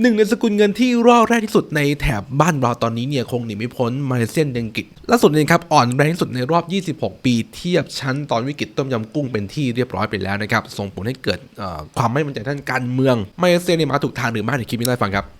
หนึ่งในสกุลเงินที่รอดแรกที่สุดในแถบบ้านเราตอนนี้เนี่ยคงหนีไม่พ้นมาเลเซียนเดงกิตล่าสุดเนี่ยครับอ่อนแรงที่สุดในรอบ 26 ปี เทียบชั้นตอนวิกฤตต้มยำกุ้งเป็นที่เรียบร้อยไปแล้วนะครับส่งผลให้เกิดความไม่มั่นใจท่านการเมืองมาเลเซียเนี่ยมาถูกทางหรือไม่ในคลิปนี้เล่าให้ฟังครับ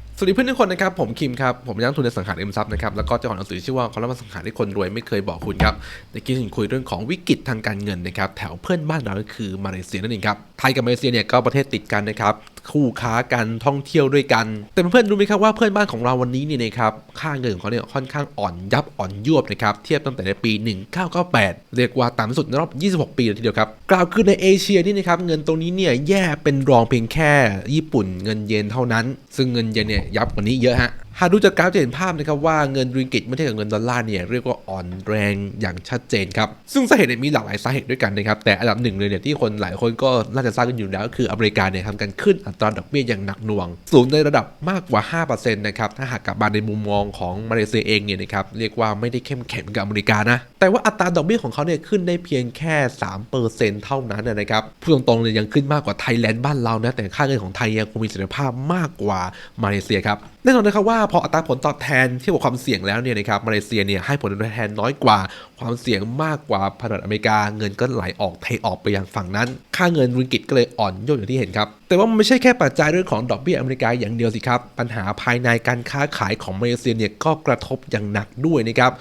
สวัสดีเพื่อนทุกคนนะครับ ผมคิมครับ ผมนักลงทุนในสังหารเอ็มซับนะครับ แล้วก็เจ้าของหนังสือชื่อว่าคอลัมน์สังหารที่คนรวยไม่เคยบอกคุณครับในกี้คุยเรื่องของวิกฤตทางการเงินนะครับ แถวเพื่อนบ้านเราก็คือมาเลเซียนั่นเองครับ ไทยกับมาเลเซียเนี่ยก็ประเทศติดกันนะครับคู่ค้ากันท่องเที่ยวด้วยกัน แต่เพื่อนๆรู้ไหมครับว่าเพื่อนบ้านของเราวันนี้เนี่ยนะครับค่าเงินของเขาเนี่ยค่อนข้างอ่อนยับอ่อนยวบนะครับเทียบตั้งแต่ในปี 1998 เรียกว่าต่ำสุดในรอบ 26 ปีเลยทีเดียวครับกล่าวคือในเอเชียนี่นะครับเงินตรงนี้เนี่ยแย่เป็นรองเพียงแค่ญี่ปุ่นเงินเยนเท่านั้น ซึ่งเงินเยนเนี่ยยับกว่านี้เยอะฮะหากดูจากกราฟจะเห็นภาพนะครับว่าเงินริงกิตเมื่อเทียบกับเงินดอลลาร์เนี่ยเรียกว่าอ่อนแรงอย่างชัดเจนครับ ซึ่งสาเหตุมีหลากหลายสาเหตุด้วยกันนะครับ แต่อันดับหนึ่งเลยเนี่ยที่คนหลายคนก็น่าจะทราบกันอยู่แล้วก็คืออเมริกาเนี่ยทำการขึ้นอัตราดอกเบี้ยอย่างหนักหน่วง สูงในระดับมากกว่า 5%นะครับถ้าหากกลับมาในมุมมองของมาเลเซียเองเนี่ยนะครับเรียกว่าไม่ได้เข้มแข็งกับอเมริกานะแต่ว่าอัตราดอกเบี้ยของเขาเนี่ยขึ้นได้เพียงแค่3%เท่านั้นนะครับพูดตรงๆเลยยังขึ้นมากกว่าไทยแลนด์บ้านเรานะแต่ค่าเงินของไทยยังคงมีเสถียรภาพมากกว่ามาเลเซียครับ แน่นอนนะครับว่าพออัตราผลตอบแทนเทียบกับความเสี่ยงแล้วเนี่ยนะครับมาเลเซียเนี่ยให้ผลตอบแทนน้อยกว่า ความเสี่ยงมากกว่าพันธบัตรอเมริกา เงินก็ไหลออกเทออกไปยังฝั่งนั้น ค่าเงินริงกิตก็เลยอ่อนโยกอย่างที่เห็นครับ แต่ว่ามันไม่ใช่แค่ปัจจัยเรื่องของดอกเบี้ยอเมริกาอย่างเดียวสิครับ ปัญหาภายในการค้าขายของมาเลเซียเนี่ยก็กระทบอย่างหนักด้วยนะครับ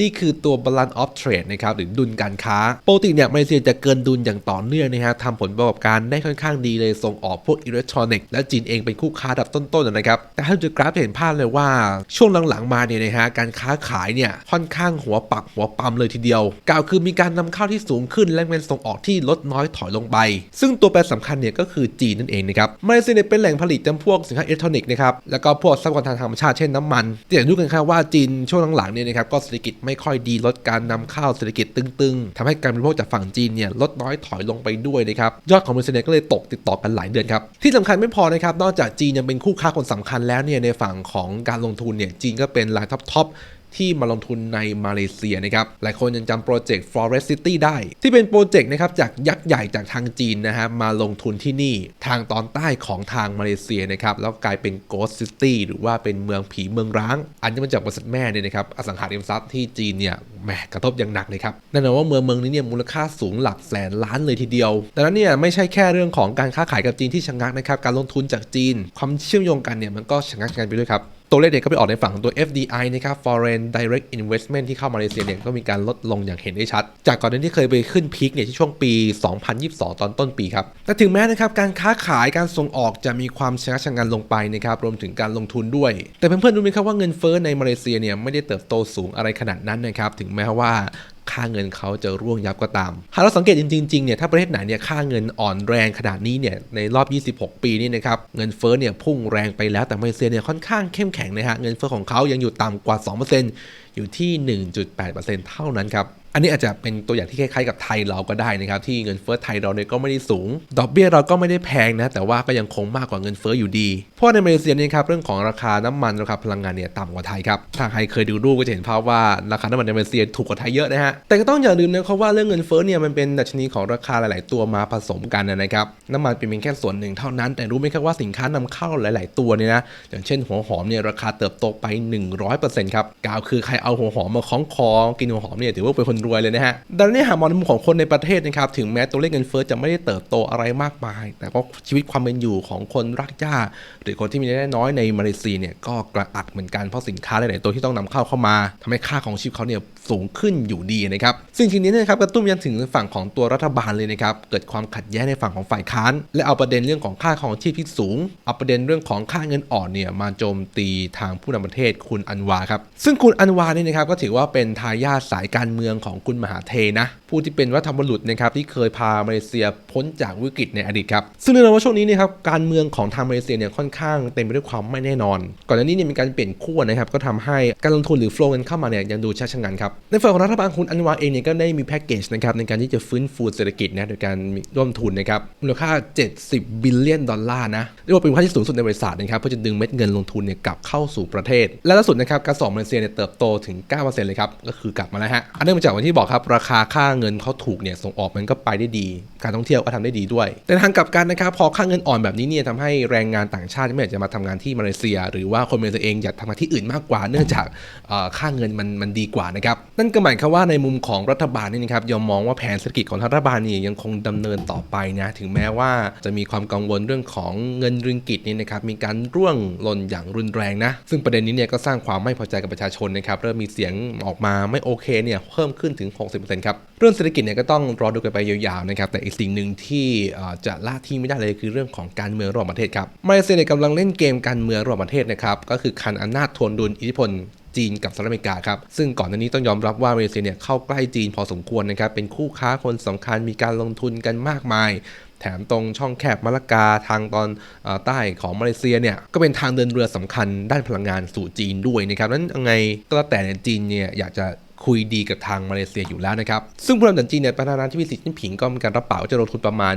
นี่คือตัว balance of trade นะครับหรือดุลการค้าปกติเนี่ยมาเลเซียจะเกินดุลอย่างต่อเนื่องนะฮะทำผลประกอบการได้ค่อนข้างดีเลยส่งออกพวกอิเล็กทรอนิกส์และจีนเองเป็นคู่ค้าดับต้นๆนะครับแต่ถ้าดูกราฟจะเห็นภาพเลยว่าช่วงหลังๆมาเนี่ยนะฮะการค้าขายเนี่ยค่อนข้างหัวปักหัวปั๊มเลยทีเดียวกล่าวคือมีการนำเข้าที่สูงขึ้นและเงินส่งออกที่ลดน้อยถอยลงไป ซึ่งตัวแปรสำคัญเนี่ยก็คือจีนนั่นเองนะครับมาเลเซียเนี่ยเป็นแหล่งผลิตจำพวกสินค้าอิเล็กทรอนิกส์นะครับแล้วก็พวกทรัพยากรทางธรรมชาติเช่นน้ำมันแต่อย่างรู้กันครับว่าจีนช่วงหลังๆเนี่ยนะครับก็เศรษฐกิจไม่ค่อยดีลดการนำเข้าเศรษฐกิจตึงๆทำให้การบริโภคจากฝั่งจีนเนี่ยลดน้อยถอยลงไปด้วยนะครับยอดของมาเลเซียก็เลยตกติดต่อกันหลายเดือนครับที่สำคัญไม่พอนะครับนอกจากจีนยังเป็นคู่ค้าคนสำคัญแล้วเนี่ยในฝั่งของการลงทุนเนี่ยจีนก็เป็นรายท็อป ที่มาลงทุนในมาเลเซียนะครับ หลายคนยังจำโปรเจกต์ Forest City ได้ ที่เป็นโปรเจกต์นะครับจากยักษ์ใหญ่จากทางจีนนะฮะมาลงทุนที่นี่ทางตอนใต้ของทางมาเลเซียนะครับ แล้วกลายเป็น Ghost City หรือว่าเป็นเมืองผีเมืองร้าง อันนี้มาจากบริษัทแม่เนี่ยนะครับอสังหาริมทรัพย์ที่จีนเนี่ยแหมกระทบอย่างหนักเลยครับแน่นอนว่าเมืองเมืองนี้เนี่ยมูลค่าสูงหลักแสนล้านเลยทีเดียวดังนั้นเนี่ยไม่ใช่แค่เรื่องของการค้าขายกับจีนที่ชะงักนะครับการลงทุนจากจีน ความเชื่อมโยงกันเนี่ยมันก็ชะงักกันไปด้วยครับ ตัวเลขเนี่ยก็ไปออกในฝั่งตัว FDI นะครับ Foreign Direct Investment ที่เข้ามาเลเซียเนี่ยก็มีการลดลงอย่างเห็นได้ชัด จากก่อนหน้านี้ที่เคยไปขึ้นพีคเนี่ยที่ช่วงปี 2022 ตอนต้นปีครับ แต่ถึงแม้นะครับการค้าขายการส่งออกจะมีความชะงักชะงันลงไปนะครับรวมถึงการลงทุนด้วย แต่เพื่อนๆรู้ไหมครับว่าเงินเฟ้อในมาเลเซียเนี่ยไม่ได้เติบโตสูงอะไรขนาดนั้นนะครับถึงแม้ว่า ค่าเงินเขาจะร่วงยับก็ตามหากเราสังเกตจริงๆเนี่ยถ้าประเทศไหนเนี่ยค่าเงินอ่อนแรงขนาดนี้เนี่ยในรอบ 26 ปีนี่นะครับเงินเฟ้อเนี่ยพุ่งแรงไปแล้วแต่มาเลเซียเนี่ยค่อนข้างเข้มแข็งนะฮะเงินเฟ้อของเขายังอยู่ต่ำกว่า 2%อยู่ที่ 1.8%เท่านั้นครับอันนี้อาจจะเป็นตัวอย่างที่คล้ายๆกับไทยเราก็ได้นะครับ ที่เงินเฟ้อไทยเราเนี่ยก็ไม่ได้สูง ดอกเบี้ยเราก็ไม่ได้แพงนะ แต่ว่าก็ยังคงมากกว่าเงินเฟ้ออยู่ดี เพราะในมาเลเซียเนี่ยครับเรื่องของราคาน้ำมันราคาพลังงานเนี่ยต่ำกว่าไทยครับถ้าใครเคยดูรูปก็จะเห็นภาพว่าราคาน้ำมันในมาเลเซียถูกกว่าไทยเยอะนะฮะแต่ก็ต้องอย่าลืมนะครับว่าเรื่องเงินเฟ้อเนี่ยมันเป็นดัชนีของราคาหลาย ๆ ตัวมาผสมกันนะครับน้ำมันเป็นเพียงแค่ส่วนหนึ่งเท่านั้นแต่รู้ไหมครับว่าสินค้านำเข้าหลาย ๆ ตัวเนี่ยนะอย่างเช่นหัวหอมเนี่ยราคาเติบโตไป 100%ครับกล่าวคือใครเอาหัวหอมมาคล้องคอกินหัวหอมเนี่ยถือว่าเป็นคนรวยเลยนะฮะดังนี้หากมองในมุมของคนในประเทศนะครับถึงแม้ตัวเลขเงินเฟ้อจะไม่ได้เติบโตอะไรมากมาย แต่ก็ชีวิตความเป็นอยู่ของคนรักยาหรือคนที่มีรายได้น้อยในมาเลเซียเนี่ยก็กระอักเหมือนกันเพราะสินค้าหลายๆตัวที่ต้องนำเข้าเข้ามาทำให้ค่าของชีพเขาเนี่ย สูงขึ้นอยู่ดีนะครับซึ่งทีนี้เนะครับกระตุ้นยันถึงฝั่งของตัวรัฐบาลเลยนะครับเกิดความขัดแย้งในฝั่งของฝ่ายค้าน และเอาประเด็นเรื่องของค่าครองชีพที่สูง เอาประเด็นเรื่องของค่าเงินอ่อนเนี่ยมาโจมตีทางผู้นำประเทศคุณอันวาครับซึ่งคุณอันวาเนี่ยนะครับก็ถือว่าเป็นทายาทสายการเมืองของคุณมหาเทนะผู้ที่เป็นรัฐบุรุษนะครับที่เคยพามาเลเซียพ้นจากวิกฤตในอดีตครับซึ่งแน่นอนว่าช่วงนี้เนะครับการเมืองของทางมาเลเซียเนี่ยค่อนข้างเต็มไปด้วยความไม่แน่นอน ก่อนหน้านี้เนี่ยมีการเปลี่ยนขั้วนะครับก็ทำให้การลงทุนหรือ flow เงินเข้ามาเนี่ยยังดูช้าชะงันครับในฝั่งของรัฐบาลคุณอันวาเองเนี่ยก็ได้มีแพ็กเกจนะครับในการที่จะฟื้นฟูเศรษฐกิจนะโดยการร่วมทุนนะครับมูลค่า 70 บิลเลียนดอลลาร์นะเรียกว่าเป็นมูลค่าที่สูงสุดในบริษัทนะครับเพื่อจะดึงเม็ดเงินลงทุนเนี่ยกลับเข้าสู่ประเทศ และล่าสุดนะครับการส่งมาเลเซียเนี่ยเติบโตถึง 9%เลยครับก็คือกลับมาแล้วฮะอันเนื่องมาจากวันที่บอกครับราคาค่าเงินเขาถูกเนี่ยส่งออกมันก็ไปได้ดี การท่องเที่ยวก็ทำได้ดีด้วย แต่ทางกลับกันนะครับพอค่าเงินอ่อนแบบนี้เนี่ยทำให้แรงงานต่างชาติไม่อยากจะมาทำงานที่มาเลเซีย หรือว่าคนมาเลเซียเองอยากทำงานที่อื่นมากกว่า เนื่องจากค่าเงินมันมันดีกว่านะครับนั่นก็หมายความว่าในมุมของรัฐบาลนี่นะครับยอมมองว่าแผนเศรษฐกิจของรัฐบาลนี่ยังคงดำเนินต่อไปนะถึงแม้ว่าจะมีความกังวลเรื่องของเงินริงกิตนี่นะครับมีการร่วงหล่นอย่างรุนแรงนะซึ่งประเด็นนี้เนี่ยก็สร้างความไม่พอใจกับประชาชนนะครับเริ่มมีเสียงออกมาไม่โอเคเนี่ยเพิ่มขึ้นถึง 60%ครับเรื่องเศรษฐกิจเนี่ยก็ต้องรอดูกันไปยาวๆนะครับแต่อีกสิ่งหนึ่งที่จะละทิ้งไม่ได้เลยคือเรื่องของการเมืองระหว่างประเทศครับมาเลเซียเนี่ยกำลังเล่นเกมการเมืองระหว่างประเทศนะครับก็คือคันอำนาจทวนดุลอิทธิพล จีนกับสหรัฐอเมริกาครับ ซึ่งก่อนหน้านี้ต้องยอมรับว่ามาเลเซียเนี่ยเข้าใกล้จีนพอสมควรนะครับ เป็นคู่ค้าคนสำคัญมีการลงทุนกันมากมาย แถมตรงช่องแคบมะละกาทางตอนอใต้ของมาเลเซียเนี่ยก็เป็นทางเดินเรือสำคัญด้านพลังงานสู่จีนด้วยนะครับนั้นยังไงก็แล้วแต่จีนเนี่ยอยากจะ คุยดีกับทางมาเลเซียอยู่แล้วนะครับ ซึ่งผู้นำจากจีนเนี่ยประธานาธิบดีสีจิ้นผิงก็มีการรับปากว่าจะลงทุนประมาณ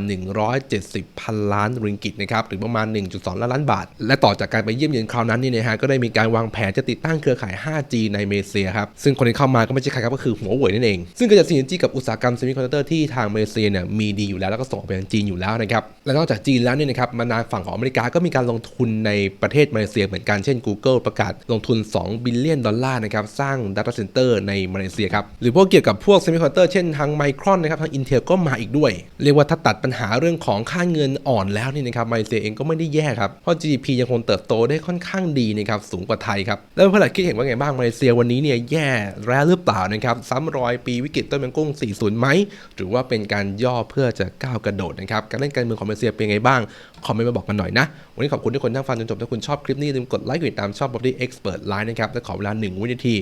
170 พันล้านริงกิตนะครับหรือประมาณ 1.2 ล้านล้านบาท และต่อจากการไปเยี่ยมเยือนคราวนั้นนี่นะฮะก็ได้มีการวางแผนจะติดตั้งเครือข่าย 5G ในมาเลเซียครับซึ่งคนที่เข้ามาก็ไม่ใช่ใครครับก็คือหัวเว่ยนั่นเอง ซึ่งก็จะซีนจีกับอุตสาหกรรมเซมิคอนดักเตอร์ที่ทางมาเลเซียเนี่ยมีดีอยู่แล้วแล้วก็ส่งออกไปยังจีนอยู่แล้วนะครับและนอกจากจีนแล้วเนี่ยนะครับมาทาฝั่งของอเมริกาก็มีการลงทุนในประเทศมาเลเซียเหมือนกันเช่น Google ประกาศลงทุน 2 บิลเลียนดอลลาร์นะครับสร้าง Data Center ในมาเลเซียครับ หรือพวกเกี่ยวกับพวกเซมิคอนดักเตอร์เช่นทางไมครอนนะครับทาง Intel ก็มาอีกด้วย เรียกว่าถ้าตัดปัญหาเรื่องของค่าเงินอ่อนแล้วนี่นะครับมาเลเซียเองก็ไม่ได้แย่ครับเพราะ GDP ยังคงเติบโตได้ค่อนข้างดีนะครับสูงกว่าไทยครับแล้วเพื่อนๆคิดเห็นว่าไงบ้างมาเลเซียวันนี้เนี่ยแย่แล้วหรือเปล่านะครับซ้ำรอยปีวิกฤตต้นมันกุ้ง 40 ไหมหรือว่าเป็นการย่อเพื่อจะก้าวกระโดดนะครับการเล่นการเมืองของมาเลเซียเป็นไงบ้าง คอมเมนต์มาบอกกันหน่อยนะ วันนี้ขอบคุณทุกคนที่ฟังจนจบ ถ้าคุณชอบคลิปนี้ลืมกดไลค์กดติดตามชอบ Property Expert Line นะครับ และขอเวลา 1 วินาที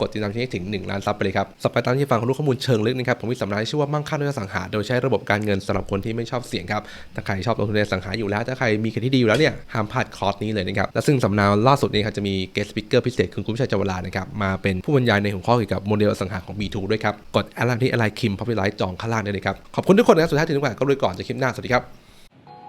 กดติดตามที่ให้ถึง 1 ล้านซับไปเลยครับสัปดาห์ตามที่ฟังรู้ข้อมูลเชิงลึกนะครับผมมีสำนักชื่อว่ามั่งคั่งด้วยสังหา โดยใช้ระบบการเงินสำหรับคนที่ไม่ชอบเสี่ยงครับถ้าใครชอบลงทุนในสังหาอยู่แล้วถ้าใครมีเครดิตดีอยู่แล้วเนี่ยห้ามพลาดคอร์สนี้เลยนะครับและซึ่งสำนักล่าสุดนี้ครับจะมีเกสต์สปิเกอร์พิเศษคือคุณชายจวลานะครับมาเป็นผู้บรรยายในหัวข้อเกี่ยวกับโมเดลสังหาของ B2 ด้วยครับกดแอดไลน์ที่อดไลน์คิมพับพิไลท์จองข้างล่างได้เลยครับขอบคุณทุกคนนะสุดท้ายถึงทุกอย่างก็เลยก่อนจะคลิปหน้าสวัสดีครับ